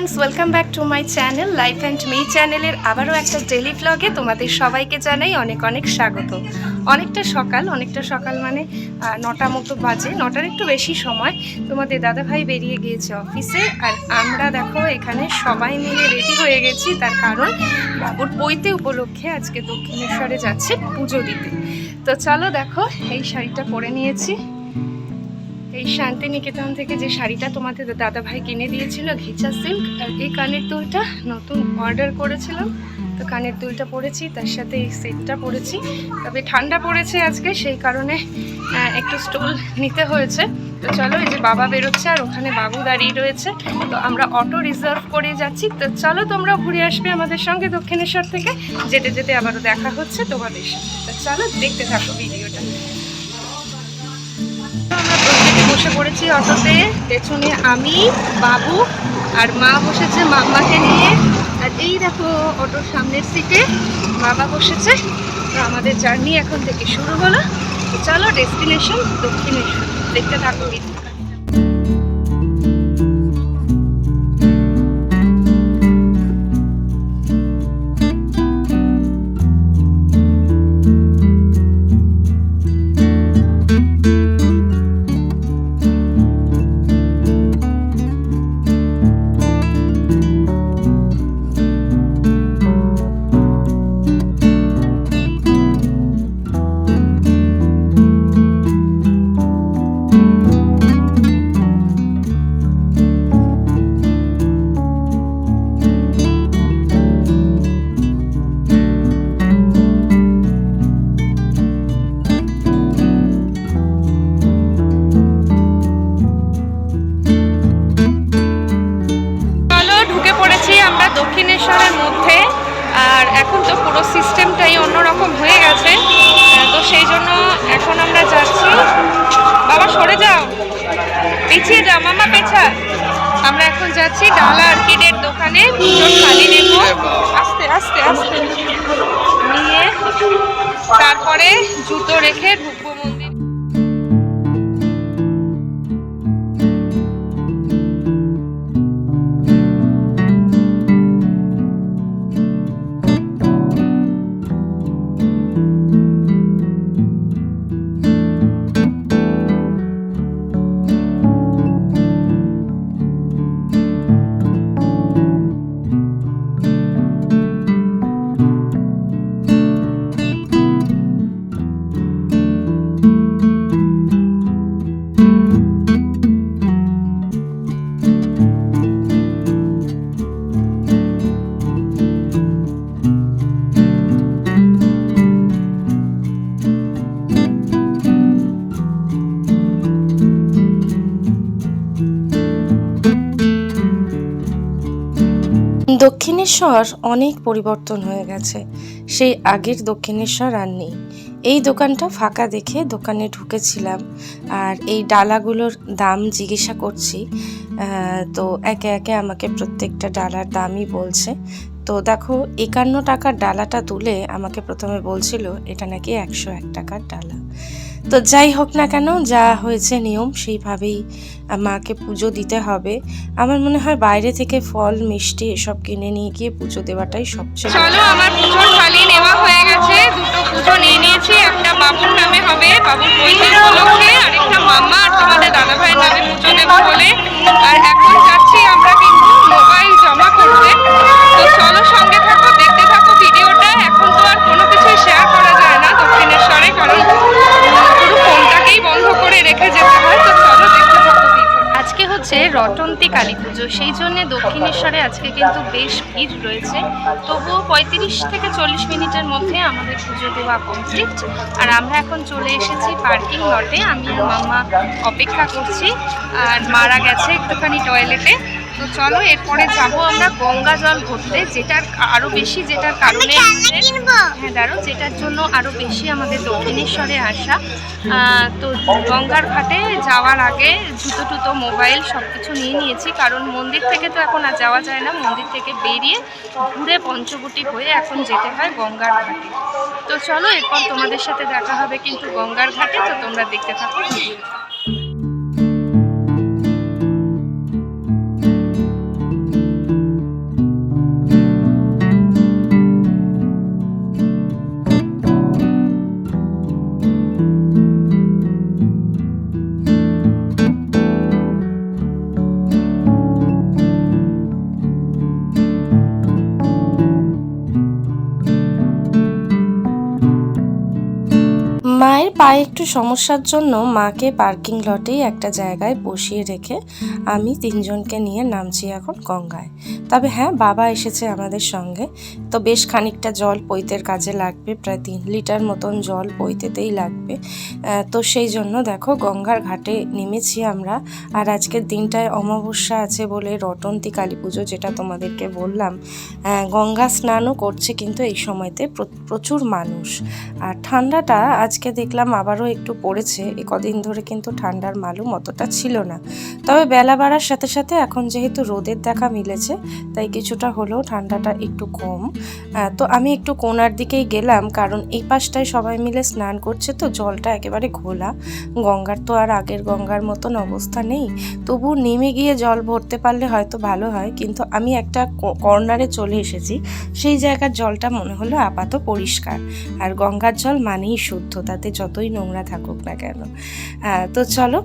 Friends welcome back to my channel life and me চ্যানেলের আবারও একটা ডেলি ভ্লগে তোমাদের সবাইকে জানাই অনেক অনেক স্বাগত। অনেকটা সকাল অনেকটা সকাল মানে নটা মতো বাজে, নটার একটু বেশি সময়। তোমাদের দাদাভাই বেরিয়ে গিয়েছে অফিসে আর আমরা দেখো এখানে সবাই মিলে রেডি হয়ে গেছি। তার কারণ বাবুর বইতে উপলক্ষে আজকে দক্ষিণেশ্বরে যাচ্ছে পুজো দিতে। তো চলো দেখো, এই শাড়িটা পরে নিয়েছি। এই শান্তিনিকেতন থেকে যে শাড়িটা তোমাদের দাদা ভাই কিনে দিয়েছিল, ঘিচা সিল্ক আর এই কানের দুলটা নতুন অর্ডার করেছিলাম। তো কানের দুলটা পরেছি, তার সাথে এই সেটটা পরেছি। তবে ঠান্ডা পড়েছে আজকে, সেই কারণে একটু স্টোল নিতে হয়েছে। তো চলো, এই যে বাবা বেরোচ্ছে আর ওখানে বাবু দাঁড়িয়ে রয়েছে। তো আমরা অটো রিজার্ভ করে যাচ্ছি। তো চলো তোমরা ঘুরে আসবে আমাদের সঙ্গে দক্ষিণেশ্বর থেকে। যেতে যেতে আবারও দেখা হচ্ছে তোমাদের সাথে। তো চলো, দেখতে থাকো ভিডিওটা। আমরা বসে পড়েছি অটোতে। পেছনে আমি, বাবু আর মা বসেছে মাম্মাকে নিয়ে। আর এই দেখো অটোর সামনের সিটে বাবা বসেছে। তো আমাদের জার্নি এখন থেকে শুরু হলো। চলো ডেস্টিনেশন দক্ষিণেশ্বর। দেখতে থাকো। দক্ষিণেশ্বরের আর এখন তো পুরো সিস্টেমটাই অন্যরকম হয়ে গেছে। তো সেই জন্য এখন আমরা যাচ্ছি। বাবা, সরে যাও। পিছিয়ে যাও। মামা পেছা আমরা এখন যাচ্ছি ডালা আর্কিডের দোকানে। পুজোর থালি নেব। আস্তে আস্তে আস্তে। নিয়ে তারপরে জুতো রেখে ঢুকবো মন্দির। দক্ষিণেশ্বর অনেক পরিবর্তন হয়ে গেছে। সেই আগের দক্ষিণেশ্বর আর নেই। এই দোকানটা ফাঁকা দেখে দোকানে ঢুকেছিলাম আর এই ডালাগুলোর দাম জিজ্ঞাসা করছি তো একে একে আমাকে প্রত্যেকটা ডালার দামই বলছে। তো দেখো, একান্ন টাকার ডালাটা তুলে আমাকে প্রথমে বলছিল, এটা নাকি একশো এক টাকার ডালা। তো যাই হোক না কেন যা হয়েছে নিয়ম সেইভাবেই মাকে পুজো দিতে হবে। আমার মনে হয় বাইরে থেকে ফল মিষ্টি এসব কিনে নিয়ে গিয়ে পুজো দেওয়াটাই সবচেয়ে চলো আমার পুজোর থালি নেওয়া হয়ে গেছে। দুটো পুজো নিয়ে নিয়েছি। একটা বাবুর নামে হবে বাবুর বইয়ের উপলক্ষে আরেকটা মাম্মা আর তোমাদের দাদা ভাইয়ের নামে পুজো দেবো বলে। আর এখন যাচ্ছি আমরা হচ্ছে রটন্তি কালী পুজো। সেই জন্যে দক্ষিণেশ্বরে আজকে কিন্তু বেশ ভিড় রয়েছে। তবুও পঁয়ত্রিশ থেকে চল্লিশ মিনিটের মধ্যে আমাদের পুজো দেওয়া কমপ্লিট আর আমরা এখন চলে এসেছি পার্কিং লটে আমি মাম্মা অপেক্ষা করছি। আর মারা গেছে একটুখানি টয়লেটে তো চলো এরপরে যাব আমরা গঙ্গা জল ভরতে যেটার আরও বেশি যেটার কারণে আমাদের হ্যাঁ দাঁড়ো যেটার জন্য আরও বেশি আমাদের দক্ষিণেশ্বরে আসা। তো গঙ্গার ঘাটে যাওয়ার আগে জুতো টুতো মোবাইল সব কিছু নিয়ে নিয়েছি কারণ মন্দির থেকে তো এখন আর যাওয়া যায় না মন্দির থেকে বেরিয়ে ঘুরে পঞ্চবটি হয়ে এখন যেতে হয় গঙ্গার ঘাটে। তো চলো এরপর তোমাদের সাথে দেখা হবে কিন্তু গঙ্গার ঘাটে তো তোমরা দেখতে থাকো। পায়ে একটু সমস্যার জন্য মাকে পার্কিং লটেই একটা জায়গায় বসিয়ে রেখে আমি তিনজনকে নিয়ে নামছি এখন গঙ্গায়। তবে হ্যাঁ বাবা এসেছে আমাদের সঙ্গে। তো বেশ খানিকটা জল পৈতের কাজে লাগবে, প্রায় তিন লিটার মতন জল পৈতেতেই লাগবে। তো সেই জন্য দেখো গঙ্গার ঘাটে নেমেছি আমরা। আর আজকের দিনটায় অমাবস্যা আছে বলে রটন্তি কালী পুজো যেটা তোমাদেরকে বললাম গঙ্গা স্নানও করছে কিন্তু এই সময়তে প্রচুর মানুষ। আর ঠান্ডাটা আজকে দেখলাম আবারও একটু পড়েছে। এ কদিন ধরে কিন্তু ঠান্ডার মালুম অতটা ছিল না। তবে বেলা বাড়ার সাথে সাথে এখন যেহেতু রোদের দেখা মিলেছে, তাই কিছুটা হলেও ঠান্ডাটা একটু কম। তো আমি একটু কোনার দিকেই গেলাম, কারণ এই পাশটায় সবাই মিলে স্নান করছে তো জলটা একেবারে ঘোলা। গঙ্গার তো আর আগের গঙ্গার মতন অবস্থা নেই। তবু নেমে গিয়ে জল ভরতে পারলে হয়তো ভালো হয়, কিন্তু আমি একটা কর্নারে চলে এসেছি। সেই জায়গার জলটা মনে হলো আপাত পরিষ্কার। আর গঙ্গার জল মানেই শুদ্ধ তাতে যতই নোংরা থাকুক না কেন। তো চলো,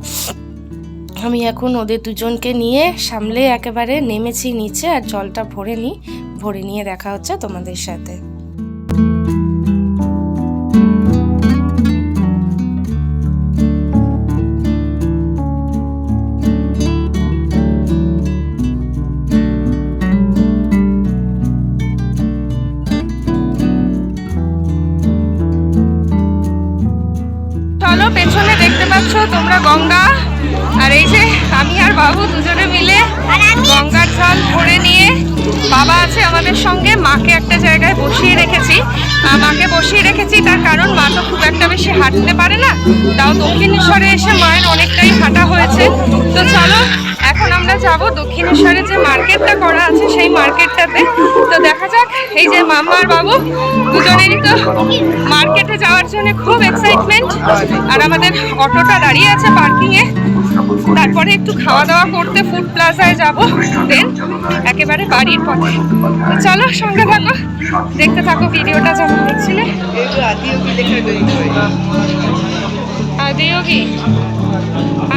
আমি এখন ওদের দুজনকে নিয়ে সামলে একেবারে নেমেছি নিচে আর জলটা ভরে নিই ভরে নিয়ে দেখা হচ্ছে তোমাদের সাথে। চলো পেছনে দেখতে পাচ্ছ তোমরা গঙ্গা। আর এই যে আমি আর বাবু দুজনে মিলে গঙ্গার জল ভরে নিয়ে বাবা আছে আমাদের সঙ্গে মাকে একটা জায়গায় বসিয়ে রেখেছি। মাকে বসিয়ে রেখেছি তার কারণ মা তো খুব একটা বেশি হাঁটতে পারে না। তাও দক্ষিণেশ্বরে এসে মায়ের অনেকটাই হাঁটা হয়েছে। তো চলো এখন আমরা যাব দক্ষিণেশ্বরে যে মার্কেটটা করা আছে সেই মার্কেটটাতে। তো দেখা যাক এই যে মাম্মা আর বাবু দুজনেরই তো মার্কেটে যাওয়ার জন্য খুব এক্সাইটমেন্ট আর আমাদের অটোটা দাঁড়িয়ে আছে পার্কিংয়ে তারপরে একটু খাওয়া দাওয়া করতে ফুড প্লাজায় যাব। দেন একেবারে বাড়ির পথে। তো চলো সঙ্গে থাকো। দেখতে থাকো ভিডিওটা যেমন দেখছিলে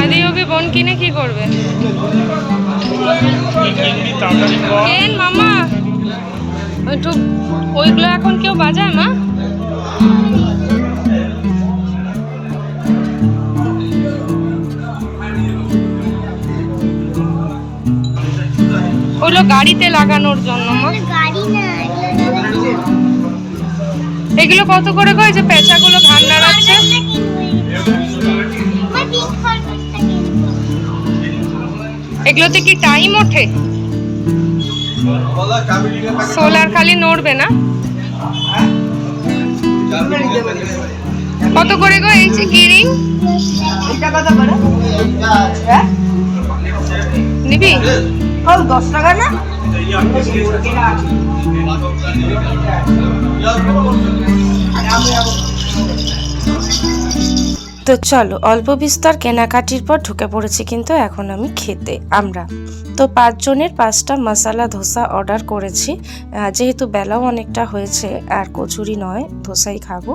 আদিয়োগী আদিয়োগী বোন কিনে কি করবে? কেন মামা? একটু ওইগুলো এখন কেউ বাজায়, মা? ওগুলো গাড়িতে লাগানোর জন্য, মা। এগুলো কত করে এই যে পেঁচাগুলো ধান নাড়াচ্ছে এগুলোতে কি টাইম ওঠে? সোলার খালি নড়বে না? কত করে গো এই যে গিরিং নিবি? দশ টাকা না? তো চলো, অল্প বিস্তর কেনাকাটির পর ঢুকে পড়েছি কিন্তু এখন আমি খেতে, আমরা। তো পাঁচজনের পাঁচটা মশালা ধোসা অর্ডার করেছি। যেহেতু বেলাও অনেকটা হয়েছে, আর কচুরি নয়, ধোসাই খাব।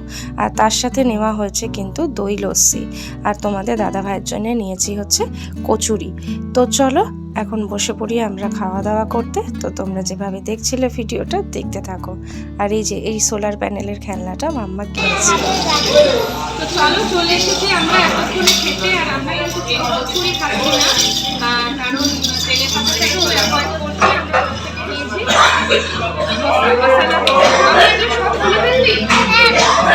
আর তার সাথে নেওয়া হয়েছে কিন্তু দই লস্যি। আর তোমাদের দাদা ভাইয়ের জন্য নিয়েছি হচ্ছে কচুরি। তো চলো এখন বসে পড়ি আমরা খাওয়া দাওয়া করতে। তো তোমরা যেভাবে দেখছিলে ভিডিওটা দেখতে থাকো। আর এই যে এই সোলার প্যানেলের খেলনাটা মাম্মা কিনেছি। তো চলো চলে এসেছি আমরা এতক্ষণে খেতে আর আমরা কিন্তু কচুরি খাচ্ছি না। কারণ তেলে ভাজাটাকেও অ্যাভয়েড করছি আমরা নিয়েছি আমরা এগুলো সব খুলে ফেললি?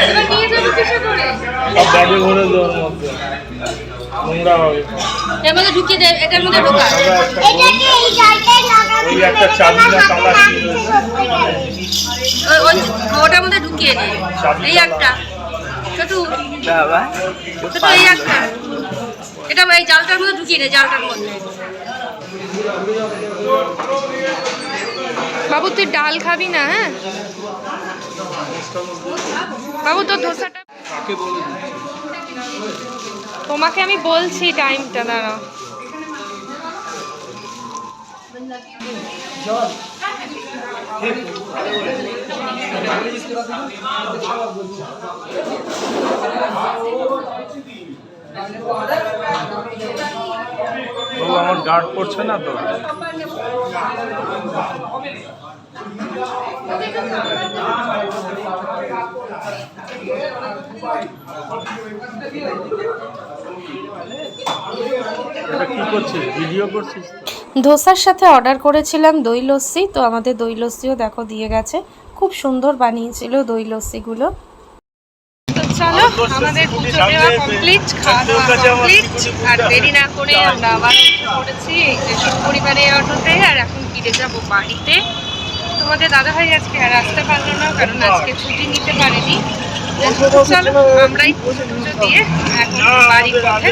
এবার নিয়ে যাব কিসে করে? সব ব্যাগে ভরে দেওয়ার মধ্যে। নোংরা হবে। এর মধ্যে ঢুকিয়ে দে এটার মধ্যে ঢোকা। ওটার মধ্যে ঢুকিয়ে নে এই একটা। ছোটু। ছোটু এই একটা। এটা এই জালটার মধ্যে ঢুকিয়ে নে জালটার মধ্যে। বাবু তুই ডাল খাবি না হ্যাঁ? বাবু তোর ধোসাটা তোমাকে আমি বলছি টাইমটা দাঁড়াও। ও আমার গার্ড পড়ছে না তো এটা কি করছিস ভিডিও করছিস তো? ধোসার সাথে অর্ডার করেছিলাম দই লস্যি তো আমাদের দই লস্যিও দেখো দিয়ে গেছে। খুব সুন্দর বানিয়েছিল দই লস্যিগুলো। তো চলো আমাদের পুজো দেওয়া কমপ্লিট খাওয়া দাওয়া কমপ্লিট আর দেরি না করে আমরা আবার পড়েছি এই যে পরিবারের অটোতে আর এখন ফিরে যাব বাড়িতে। তোমাদের দাদাভাই আজকে আর আসতে পারল না কারণ আজকে ছুটি নিতে পারেনি। চলো আমরাই পুজো দিয়ে এখন বাড়ি পথে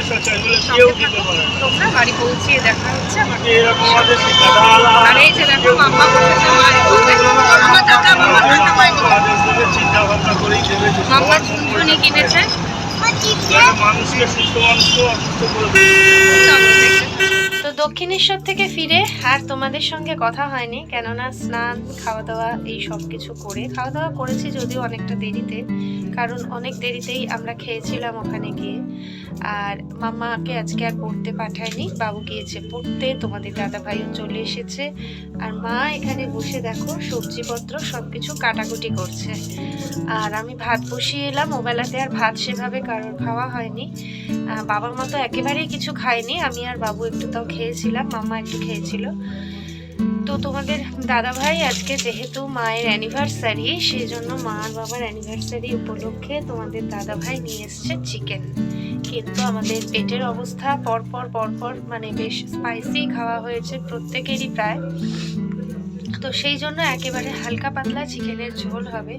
তোমরা বাড়ি পৌঁছিয়ে দেখা হচ্ছে আর এই যে দেখো মাম্মা বসেছে মায়ের মাম্মা ঝুনঝুনি কিনেছে। মানুষকে সুস্থ মানুষকে অসুস্থ করে। তো দক্ষিণেশ্বর থেকে ফিরে আর তোমাদের সঙ্গে কথা হয়নি, কেননা স্নান খাওয়া দাওয়া এই সব কিছু করে খাওয়া দাওয়া করেছি যদিও অনেকটা দেরিতে, কারণ অনেক দেরিতেই আমরা খেয়েছিলাম ওখানে গিয়ে। আর মাম্মাকে আজকে আর পড়তে পাঠায়নি, বাবু গিয়েছে পড়তে, তোমাদের দাদা ভাইও চলে এসেছে, আর মা এখানে বসে দেখো সবজিপত্র সব কিছু কাটাকুটি করছে। আর আমি ভাত বসিয়ে এলাম, ওবেলাতে আর ভাত সেভাবে কারোর খাওয়া হয়নি। বাবার মতো একেবারেই কিছু খাইনি আমি আর বাবু একটু তাও খেয়েছিলাম মাম্মা একটু খেয়েছিল। তো তোমাদের দাদা ভাই আজকে যেহেতু মায়ের অ্যানিভার্সারি সেই জন্য মা আর বাবার অ্যানিভার্সারি উপলক্ষে তোমাদের দাদা ভাই নিয়ে এসছে চিকেন কিন্তু আমাদের পেটের অবস্থা পরপর পরপর মানে বেশ স্পাইসি খাওয়া হয়েছে প্রত্যেকেরই প্রায়। তো সেই জন্য একেবারে হালকা পাতলা চিকেনের ঝোল হবে।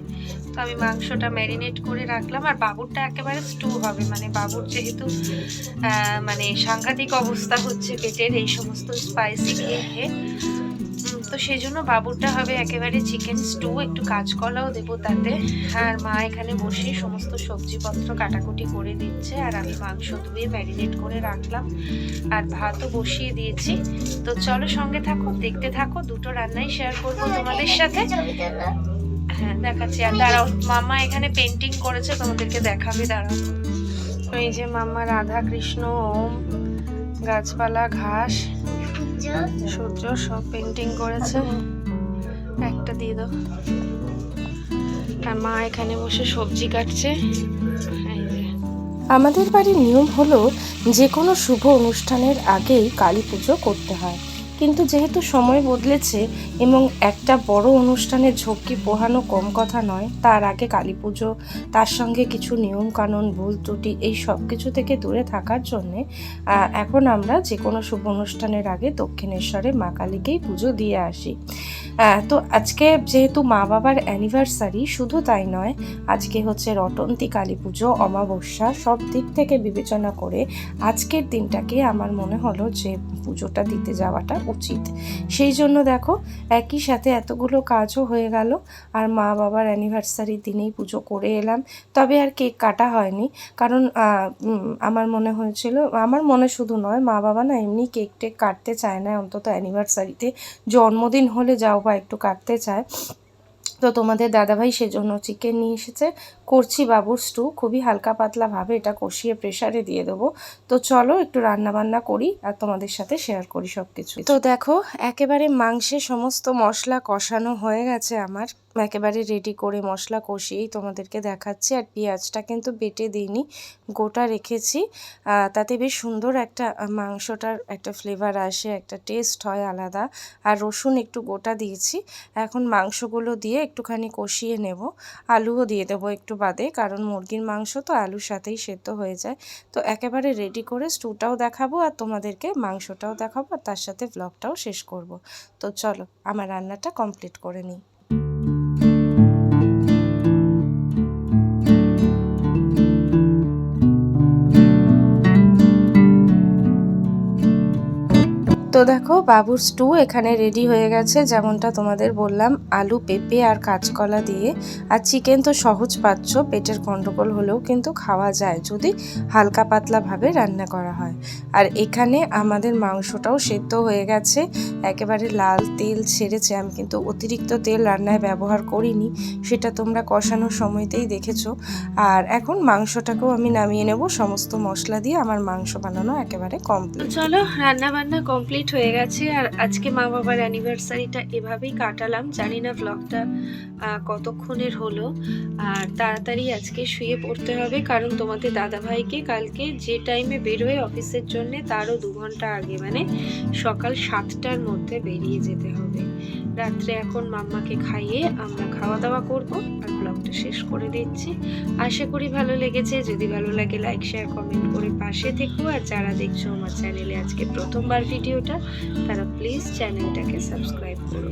তো আমি মাংসটা ম্যারিনেট করে রাখলাম আর বাবুরটা একেবারে স্টু হবে। মানে বাবুর যেহেতু মানে সাংঘাতিক অবস্থা হচ্ছে পেটের, এই সমস্ত স্পাইসি খেয়ে খেয়ে। তো সেই জন্য বাবুরটা হবে একেবারে চিকেন স্টু একটু কাঁচকলাও দেবো তাতে। আর মা এখানে বসে সমস্ত সবজিপত্র কাটাকুটি করে দিচ্ছে, আর আমি মাংস ধুয়ে ম্যারিনেট করে রাখলাম। আর ভাতও বসিয়ে দিয়েছি। তো চলো সঙ্গে থাকো, দেখতে থাকো, দুটো রান্নাই শেয়ার করব তোমাদের সাথে। হ্যাঁ দেখাচ্ছি। আর দাঁড়াও, মামা এখানে পেন্টিং করেছে, তোমাদেরকে দেখাবে, দাঁড়াও। এই যে মামা রাধা কৃষ্ণ ওম, গাছপালা, ঘাস। সূর্য সব পেন্টিং করেছে। একটা দিয়ে দাও। আর মা এখানে বসে সবজি কাটছে। আমাদের বাড়ির নিয়ম হলো যে কোনো শুভ অনুষ্ঠানের আগেই কালী পুজো করতে হয়। কিন্তু যেহেতু সময় বদলেছে এবং একটা বড় অনুষ্ঠানের ঝক্কি পোহানো কম কথা নয়, তার আগে কালী পুজো তার সঙ্গে কিছু নিয়ম কানুন ভুল ত্রুটি, এই সব কিছু থেকে দূরে থাকার জন্যে এখন আমরা যে কোনো শুভ অনুষ্ঠানের আগে দক্ষিণেশ্বরে মা কালীকেই পুজো দিয়ে আসি। তো আজকে যেহেতু মা বাবার অ্যানিভার্সারি শুধু তাই নয়, আজকে হচ্ছে রটন্তী কালী পুজো অমাবস্যা, সব দিক থেকে বিবেচনা করে আজকের দিনটাকে আমার মনে হলো যে পুজোটা দিতে যাওয়াটা উচিত। সেই জন্য দেখো, একই সাথে এতগুলো কাজও হয়ে গেল আর মা বাবার অ্যানিভার্সারির দিনেই পুজো করে এলাম। তবে আর কেক কাটা হয়নি। কারণ আমার মনে হয়েছিল, আমার মনে শুধু নয়, মা বাবা না এমনি কেক টেক কাটতে চায় না, অন্তত অ্যানিভার্সারিতে জন্মদিন হলে যাও বা একটু কাটতে চায়। তো তোমাদের দাদাভাই সেজন্য চিকেন নিয়ে এসেছে। করছি বাবুর স্টু খুবই হালকা পাতলাভাবে এটা কষিয়ে প্রেশারে দিয়ে দেবো। তো চলো একটু রান্না বান্না করি আর তোমাদের সাথে শেয়ার করি সব কিছু তো দেখো, একেবারে মাংসে সমস্ত মশলা কষানো হয়ে গেছে আমার। একেবারে রেডি করে মশলা কষিয়েই তোমাদেরকে দেখাচ্ছি। আর পেঁয়াজটা কিন্তু বেটে দিইনি, গোটা রেখেছি। তাতে বেশ সুন্দর একটা মাংসটার একটা ফ্লেভার আসে, একটা টেস্ট হয় আলাদা। আর রসুন একটু গোটা দিয়েছি, এখন মাংসগুলো দিয়ে একটুখানি কষিয়ে নেব। আলুও দিয়ে দেবো একটু বাদে, কারণ মুরগির মাংস তো আলুর সাথেই সেদ্ধ হয়ে যায়। তো একেবারে রেডি করে স্টুটাও দেখাবো আর তোমাদেরকে মাংসটাও দেখাবো, আর তার সাথে ব্লগটাও শেষ করব। তো চলো, আমার রান্নাটা কমপ্লিট করে নিই। তো দেখো বাবুর স্টু এখানে রেডি হয়ে গেছে, যেমনটা তোমাদের বললাম, আলু, পেঁপে আর কাঁচকলা দিয়ে। আর চিকেন তো সহজ পাচ্ছ, পেটের গন্ডগোল হলেও কিন্তু খাওয়া যায় যদি হালকা পাতলাভাবে রান্না করা হয়। আর এখানে আমাদের মাংসটাও সেদ্ধ হয়ে গেছে, একেবারে লাল তেল ছেড়েছে, আমি কিন্তু অতিরিক্ত তেল রান্নায় ব্যবহার করিনি, সেটা তোমরা কষানোর সময়তেই দেখেছ। আর এখন মাংসটাকেও আমি নামিয়ে নেব, সমস্ত মশলা দিয়ে আমার মাংস বানানো একেবারে কমপ্লিট চলো রান্না বান্না কমপ্লিট হয়ে গেছে। আর আজকে মা বাবার অ্যানিভার্সারিটা এভাবেই কাটালাম। জানি না ব্লগটা কতক্ষণের হলো। আর তাড়াতাড়ি আজকে শুয়ে পড়তে হবে, কারণ তোমাদের দাদাভাইকে কালকে যে টাইমে বেরোয় অফিসের জন্য, তারও দু ঘণ্টা আগে মানে সকাল সাতটার মধ্যে বেরিয়ে যেতে হবে। রাত্রে এখন মাম্মাকে খাইয়ে আমরা খাওয়া দাওয়া করব আর ব্লগটা শেষ করে দিচ্ছি। আশা করি ভালো লেগেছে। যদি ভালো লাগে লাইক শেয়ার কমেন্ট করে পাশে থেকো। আর যারা দেখছ আমার চ্যানেলে আজকে প্রথমবার ভিডিওটা, তারা প্লিজ চ্যানেলটাকে সাবস্ক্রাইব করো।